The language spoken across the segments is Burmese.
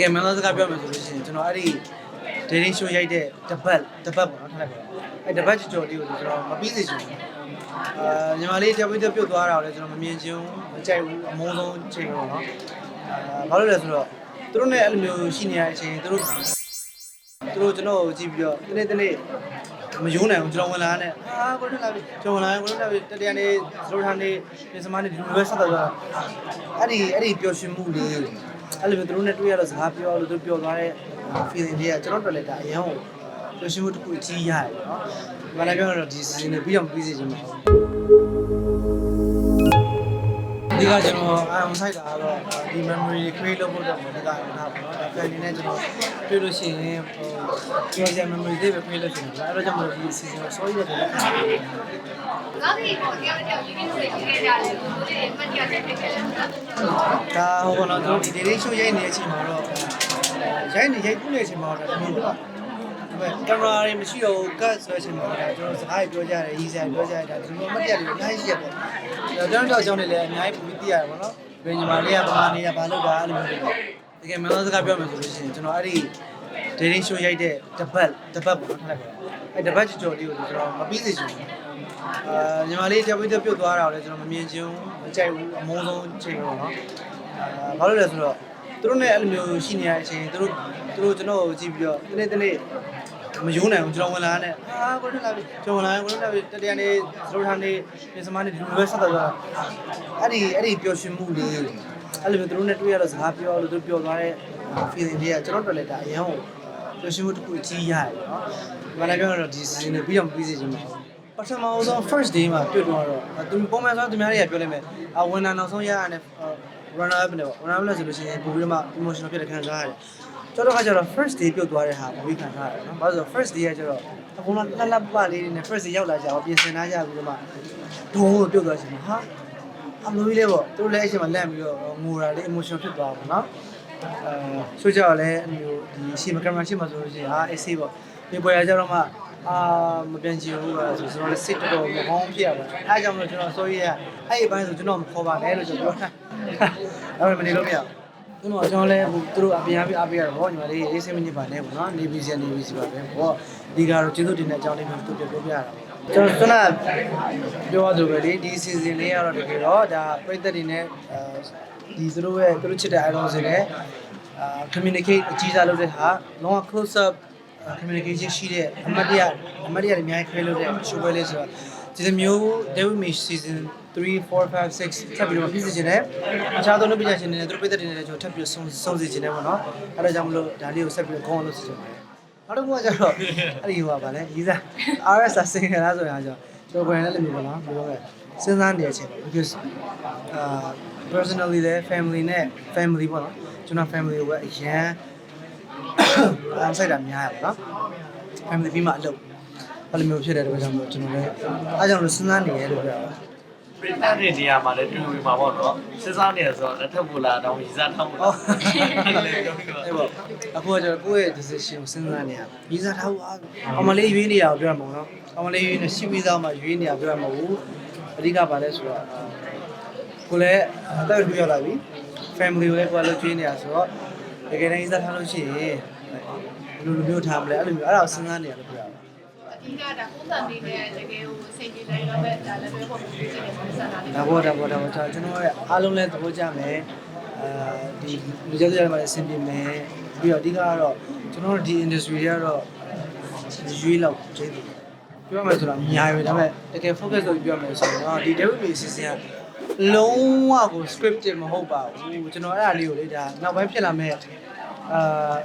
ကယ်မှန်သောစကားပြောမယ်ဆိုလို့ရှိရင်ကျွန်တော်အဲ့ဒီ dating show ရိုက်တဲ့တပတ်တပတ်ပေါ့နော်ထားလိုက်ပါအဲ့တပတ်ကြော်လေးကိုကျွန်တော်မပြီးစေချင်ဘူးအာညီမလေးတယောက်ပြီးတယောက်ပြုတ်သွားတာကိုလည်းကျွန်တော်မမြင်ချင်ဘူးမကြိုက်ဘူးအမုန်းဆုံးချိန်ပေါ့နော်အာဘာလို့လဲဆိုတော့သူတို့နဲ့အဲ့လိုမျိုးရှိနေရတဲ့အချိန်သူတို့သူတို့ကျွန်တော်ကိုကြည့်ပြီးတော့တနေ့တနေ့မယုံနိုင်ဘူးကျွန်တော်ဝင်လာတဲ့အာကိုတက်လာပြီကျွန်တော်ဝင်လာရင်ကိုတက်လာပြီတတရနေစလိုထားနေပြင်စမနေဒီလိုပဲဆက်တော့သွားအဲ့ဒီအဲ့ဒီပျော်ရွှင်မှုလေး အဲ့လိုမျိုးသူတို့နဲ့တွေ့ရတော့စကားပြောလို့သူပျော်သွားတဲ့ feeling တွေကကျွန်တော်တို့လည်းဒါအရင်ကပျော်ရွှင်မှုတစ်ခုအကြီးရတယ်နော်ဒီမှာလည်းပြောတော့ဒီ season နဲ့ပြီးတော့မပြီးစေချင်ပါ ဘူးဒီကကျွန်တော်အမ်ဆိုင်တာကတော့ဒီ memory create လုပ်ဖို့တော့ဒီကအားထားပါတော့ဒါပြန်နေနဲ့ကျွန်တော်တွေ့လို့ရှိရင်ဟိုပြောစရာ memory တွေပဲ create လုပ်ချင်တယ်အဲ့တော့ကျွန်တော်ဒီ season ကို sorry ရတယ်လက်ခံပါတယ်နောက်ပြီးတော့တရားတရားဒီနေ့တွေဖြစ်ကြတယ်လို့ဒီမှတ်ရချက်ဖြစ်ခဲ့တယ်နော်ဒါဟိုကတော့ကျွန်တော်ဒီ dating show ရိုက်နေတဲ့အချိန်မှာတော့ရိုက်နေရိုက်ကူးနေတဲ့အချိန်မှာတော့ဒါမျိုးပေါ့ ကင်မရာတွေမရှိတော့ဘူး cut ဆိုတဲ့အချိန်မှာဒါကျွန်တော်စကားပြောကြတယ်ရီးစားပြောကြတယ်ဒါဒီလိုမတရားတွေအများကြီးရှိရပေါ့ဒါကျွန်တော်ကြောင့်လည်းအများကြီးပုံပြီးသိရတယ်ပေါ့နော်ဘယ်ညီမလေးကဘာနေတာဘာလုပ်တာအဲ့လိုမျိုးတွေတကယ်မှန်သောစကားပြောမယ်ဆိုလို့ရှိရင်ကျွန်တော်အဲ့ဒီ dating show ရိုက်တဲ့တပတ်တပတ်ပေါ့ထားလိုက်ပါအဲ့တပတ်ကြော်လေးကိုကျွန်တော်မပြီးစေချင်ဘူးအာညီမလေးတယောက်ပြီးတယောက်ပြုတ်သွားတာကိုလည်းကျွန်တော်မမြင်ချင်ဘူးမကြိုက်ဘူးအမုန်းဆုံးချိန်ပေါ့နော်အာဘာလို့လဲဆိုတော့သူတို့နဲ့အဲ့လိုမျိုးရှိနေရတဲ့အချိန်သူတို့သူတို့ကျွန်တော်ကိုကြည့်ပြီးတော့တနေ့တနေ့ မယုံနိုင်ဘူးကျွန်တော်ဝင်လာတဲ့အာကိုတက်လာပြီကျွန်တော်ဝင်လာရင်ကိုတက်လာပြီတတရနေစလိုထားနေပြင်စမနေဒီလိုပဲဆက်တော့သွားအဲ့ဒီအဲ့ဒီပျော်ရွှင်မှုလေးအဲ့လိုမျိုးသူတို့နဲ့တွေ့ရတော့စကားပြောလို့သူပျော်သွားတဲ့ feeling တွေကကျွန်တော်တို့လည်းဒါအရင်ကပျော်ရွှင်မှုတစ်ခုအကြီးရတယ်နော်ဒီမှာလည်းပြောတော့ဒီ season နဲ့ပြီးတော့မပြီးစေချင်ပါဘူးပထမဆုံး first day မှာတွေ့တော့တော့သူပုံမှန်ဆိုသူများတွေကပြောလိုက်မယ်အဝင်နာနောက်ဆုံးရရတယ် runner up နဲ့ပေါ့ runner up လို့ဆိုလို့ရှိရင်ပိုပြီးတော့ emotional ဖြစ်တဲ့ခံစားရတယ် ကျွန်တော်ကကျတော့ first day ပြုတ်သွားတဲ့ဟာကိုဝေးခံထားရတယ်နော်။ဘာလို့လဲဆိုတော့ first day ကကျတော့အကုန်လုံးလှလှပပလေးတွေနဲ့ first day ရောက်လာကြအောင်ပြင်ဆင်ထားကြပြီးတော့မှဒုံးလို့ပြုတ်သွားချင်တယ်ဟာအလိုကြီးလေးပေါ့သူတို့လည်းအချိန်မှာလန့်ပြီးတော့ငိုတာလေး emotion ဖြစ်သွားပါတော့နော်။အဲဆိုကြတော့လည်းအမျိုးဒီရှေ့မှာကင်မရာရှေ့မှာဆိုလို့ရှိရင်ဟာအေးဆေးပေါ့။ဒီပွဲရကြတော့မှအာမပြန်ချင်ဘူးပါဆိုကျွန်တော်လည်းစိတ်တော်တော်မကောင်းဖြစ်ရပါတယ်။အဲအကြောင့်မလို့ကျွန်တော် sorry ရအဲ့ဒီဘိုင်းဆိုကျွန်တော်မခေါ်ပါနဲ့လို့ကျွန်တော်ပြောတာ။အဲ့ဒါမနေလို့မရဘူး။ ကျွန်တော်ကျွန်တော်လည်းဟိုသူတို့အပြင်အပြအားပေးရတော့ဗောညီမလေးအေးစိတ်မညစ်ပါနဲ့ဗောနော်နေဗီစီနေဗီစီပါပဲဗောဒီကတော့ကျေးဇူးတင်တဲ့အကြောင်းလေးမျိုးသူပြောပြပြရတာကျွန်တော်ခုနပြောရသလိုပဲလေဒီ season လေးကတော့တကယ်တော့ဒါပြည့်သက်တွေနဲ့အဲဒီသူတို့ရဲ့သူတို့ချစ်တဲ့ idol တွေနဲ့အာ communicate အကြီးစားလုပ်တဲ့ဟာလုံးဝ close up communication ရှိတဲ့အမတ်တရအမတ်တရတွေအများကြီးခွဲလို့တဲ့ show ပဲလေးဆိုတော့ဒီလိုမျိုး David May season 3 4 5 6ထပ်ပြီးတော့ပြည့်စုံခြင်းနဲ့အခြားသောလူပညာရှင်တွေနဲ့သူတို့ပြည်သက်တွေနဲ့ကျွန်တော်ထပ်ပြီးဆုံးဆုံးစီခြင်းနဲ့ပေါ့နော်အဲဒါကြောင့်မလို့ဒါလေးကိုဆက်ပြီးတော့ကောင်းအောင်လုပ်စီခြင်းပါတယ်နောက်တစ်ခုကကျတော့အဲ့ဒီဟိုပါဗာလဲရီးစား RS ဆင်ကလားဆိုရင်အကြောင်းကျွန်တော်ဘယ်နဲ့လည်းမျိုးပေါ့နော်ဘယ်လိုလဲစဉ်းစားနေတဲ့အချိန်ပေါ့ because အာ personally လည်း family နဲ့ family ပေါ့နော်ကျွန်တော် family ကိုပဲအရန်အားဆိုင်တာများရပါတော့ family ပြီးမှအလုပ်အဲ့လိုမျိုးဖြစ်တဲ့အတွက်ကြောင့်မို့ကျွန်တော်လည်းအားကြောင့်လို့စဉ်းစားနေရလို့ပြောတာပ ရိသတ်တွေနေရာမှာလည်းတွေ့လို့မှာပေါ့နော်စဉ်းစားနေရဆိုတော့လက်ထပ်ပူလာတော့ရည်စားထောင်းလို့အဲ့လေပြောပြီးတော့အဲ့ပေါ့အခုကကျတော့ကိုယ့်ရဲ့ decision ကိုစဉ်းစားနေရပြီစားထားဘူးအမလေးရွေးနေရအောင်ပြောရမှာနော်အမလေးရွေးနေရှိပြီးသားမှရွေးနေရပြောရမှာဘူးအဓိကပါလဲဆိုတော့ကိုလည်းအသက်ရွေးရောက်လာပြီ family ကိုလည်းကိုယ်လည်းကျွေးနေရဆိုတော့တကယ်တမ်းစားထားလို့ရှိရင်ဘယ်လိုလိုမျိုးထားမလဲအဲ့လိုမျိုးအဲ့ဒါကိုစဉ်းစားနေရလို့ ပြောရပါအဓိကဒါပုံစံလေးနဲ့တကယ်ကိုစိတ်ကြည်လိုက်တော့ပဲဒါလည်းပဲပုံစံလေးနဲ့ပုံစံလာလေးဒါဘောဒါဘောဒါဘောဒါကျွန်တော်ရဲ့အားလုံးလည်းသဘောကျမယ်အဲဒီလူကြောက်ကြရမှာအဆင်ပြေမယ်ပြီးတော့အဓိကကတော့ကျွန်တော်တို့ဒီ industry တွေကတော့ရွေးလောက်ကျေးဇူးပြောမယ်ဆိုတော့အများကြီးပဲဒါပေမဲ့တကယ် focus လုပ်ပြောမယ်ဆိုတော့ဒီ development season ကလုံးဝကို scripted မဟုတ်ပါဘူးကျွန်တော်အဲ့ဒါလေးကိုလေဒါနောက်ပိုင်းဖြစ်လာမဲ့အာ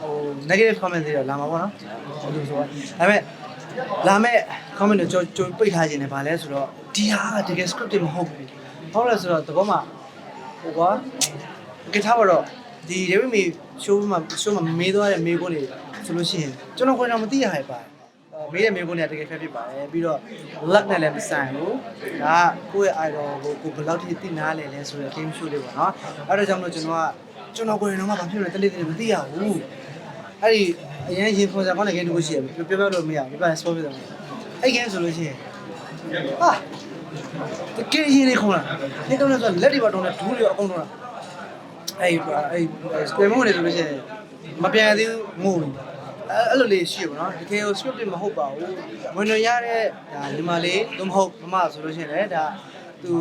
ဟို negative comment တွေတော့လာမှာပေါ့နော်ဟိုလိုဆိုတော့ဒါပေမဲ့ လာမဲ့ comment တွေကြိုကြိုပိတ်ထားခြင်းနဲ့ဗာလဲဆိုတော့ဒီဟာကတကယ် scripted မဟုတ်ဘူးဟုတ်လဲဆိုတော့သဘောမှာဟိုကွာကြထားပါတော့ဒီ David May show မှာ show မှာမေးသွားတဲ့မေးခွန်းတွေဆိုလို့ရှိရင်ကျွန်တော်ကိုယ်တော့မသိရဟဲ့ပါတယ်မေးတဲ့မေးခွန်းတွေကတကယ်ဖက်ဖြစ်ပါတယ်ပြီးတော့ luck နဲ့လည်းမဆိုင်ဘူးဒါကကိုယ့်ရဲ့ idol ကိုကိုဘယ်လောက်ထိသိနားလဲလဲဆိုတဲ့ game show လေးပေါ့နော်အဲ့ဒါကြောင့်မလို့ကျွန်တော်ကကျွန်တော်ကိုယ်တော့မဘာဖြစ်လဲတလေးတလေးမသိရဘူးအဲ့ဒီ အရင်ရင်ဖော်စားကောင်းတဲ့ game တခုရှိရပြီပြောပြောလို့မရဘူးပြပြ spoil ပြတယ်အဲ့ game ဆိုလို့ရှိရင်ဟာတကယ်ရင်လေးခေါ်လာဒီတော့လည်းဆိုလက်တွေပါတော့ဒူးတွေအကုန်တော့အဲ့အဲ့ square မဟုတ်လေဆိုလို့ရှိရင်မပြန်သေးဘူးငိုပြီအဲ့အဲ့လိုလေးရှိရပါတော့တကယ်ကို script မဟုတ်ပါဘူးဝင်ရရတဲ့ဒါညီမလေးသို့မဟုတ်မမဆိုလို့ရှိရင်လည်းဒါသူ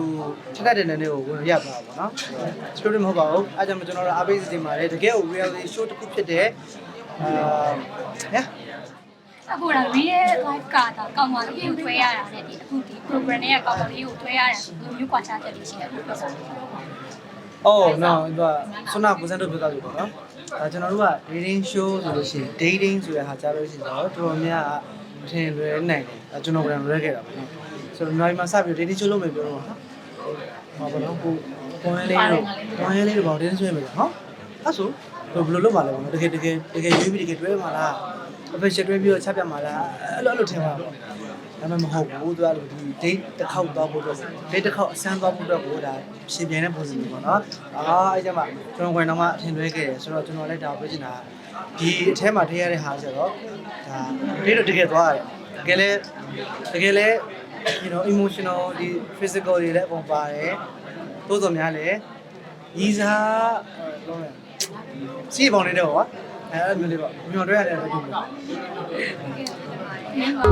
ထက်တဲ့နေနေကိုဝင်ရပါပါတော့ script မဟုတ်ပါဘူးအဲ့ကြောင့်ကျွန်တော်တို့အားပေးစီတင်ပါတယ်တကယ်ကို reality show တစ်ခုဖြစ်တဲ့ အာညာအခုတော့ real life ကတာကောင်းပါလေးကိုထွဲရတာနဲ့ဒီအခုဒီ program တွေကကောင်းပါလေးကိုထွဲရတယ်ဆိုလို့မျိုးကွာခြားချက်လေးရှိတယ်အခုပြောဆိုတယ် Oh no သူကဆွနာကိုစံတို့ပြောတာလို့ပေါ့နော်အဲကျွန်တော်တို့က dating show ဆိုလို့ရှိရင် dating ဆိုတဲ့ဟာကြားလို့ရှိရင်တော့တော်တော်များအထင်လွယ်နိုင်တယ်အဲကျွန်တော်ကလည်းလွယ်ခဲ့တာပေါ့နော်ဆိုတော့နောက်မှစပြီး dating show လုပ်မယ်ပြောတော့ဟာဟောပါတော့ကိုကွန်လေးတို့ကွန်လေးတို့ပေါ့ dating show ရမယ်နော်အဲ့ဆို ဘယ်လိုလုပ်မှာလဲပေါ့နော်တကယ်တကယ်တကယ်ရွေးပြီးတကယ်တွဲမှာလား official တွဲပြီးတော့ချပြမှာလားအဲ့လိုအဲ့လိုထင်ပါတော့ဒါမှမဟုတ်ဘူးသူကလို့ဒီ date တစ်ခေါက်သွားဖို့တော့ date တစ်ခေါက်အစမ်းသွားဖို့တော့ကိုဒါရှင်ပြိုင်တဲ့ပုံစံမျိုးပေါ့နော်အာအဲ့ကြမှာကျွန်တော်ဝင်တော့မှအထင်လွဲခဲ့တယ်ဆိုတော့ကျွန်တော်လည်းဒါပြောချင်တာဒီအထဲမှာထည့်ရတဲ့ဟာဆိုတော့ဒါ date တော့တကယ်သွားရတယ်တကယ်လဲတကယ်လဲ you know emotional ဒီ physical တွေလည်းအကုန်ပါတယ်တိုးတော်များလည်းရီးစားလုံးလဲ စီးပေါင်းနေတော့ကွာအဲအဲ့လိုမျိုးလေးပေါ့မျောတွဲရတယ်ပဲတူတယ်မင်းပါ